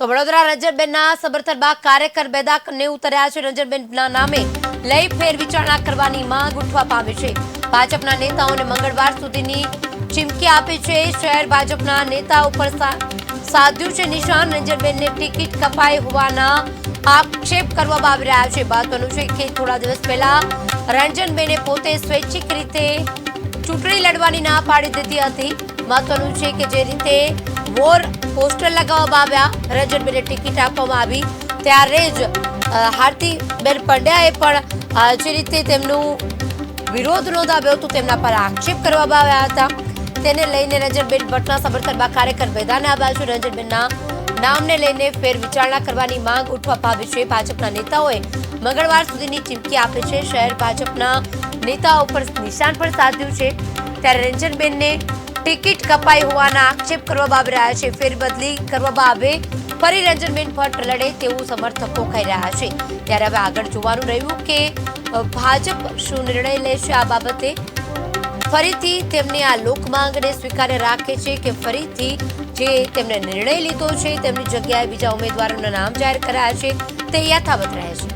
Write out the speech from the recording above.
તો વડોદરા રંજનબેનના સમર્થન બાદ કાર્યકર બેદાકને ઉતર્યા છે. રંજનબેનના નામે લઈ ફેર વિચારણા કરવાની માંગ ઉઠવા પામી છે. ભાજપના નેતાઓને મંગળવાર સુધીની ચીમકી આપી છે. શહેર ભાજપના નેતા ઉપર સાધ્યું છે નિશાન. રંજનબેનને ટિકિટ કપાઈ હોવાના આક્ષેપ કરવામાં આવી રહ્યા છે. મહત્વનું છે કે થોડા દિવસ પહેલા રંજનબેને પોતે સ્વૈચ્છિક રીતે ચૂંટણી લડવાની ના પાડી દીધી હતી. મહત્વનું છે કે જે રીતે વોર પોસ્ટર લગાવવામાં આવ્યા રંજનબેને ટિકિટ આપવામાં આવી. ત્યારે જ હાર્દિકબેન પંડ્યાએ પણ જે રીતે તેમનું વિરોધ નોંધાવ્યો હતો, તેમના પર આક્ષેપ કરવામાં આવ્યા હતા. તેને લઈને રંજનબેન ભટ્ટના સમર્થનમાં કાર્યકર મેદાને આવ્યા છે. રંજનબેનના નામને લઈને ફેર વિચારણા કરવાની માંગ ઉઠવા પામી છે. ભાજપના નેતાઓએ મંગળવાર સુધીની ચીમકી આપી છે. શહેર ભાજપના નેતાઓ પર નિશાન પણ સાધ્યું છે. ત્યારે રંજનબેનને ટિકિટ કપાઈ હોવાના આક્ષેપ કરવામાં આવી રહ્યા છે. ફેરબદલી કરવામાં આવે, ફરી રંજનબેન ભટ્ટ લડે તેવું સમર્થકો કહી રહ્યા છે. ત્યારે હવે આગળ જોવાનું રહ્યું કે ભાજપ શું નિર્ણય લેશે આ બાબતે? ફરીથી તેમને આ લોકમાંગને સ્વીકાર્ય રાખે છે કે ફરીથી જે તેમણે નિર્ણય લીધો છે તેમની જગ્યાએ બીજા ઉમેદવારોના નામ જાહેર કરાયા છે તે યથાવત રહે છે?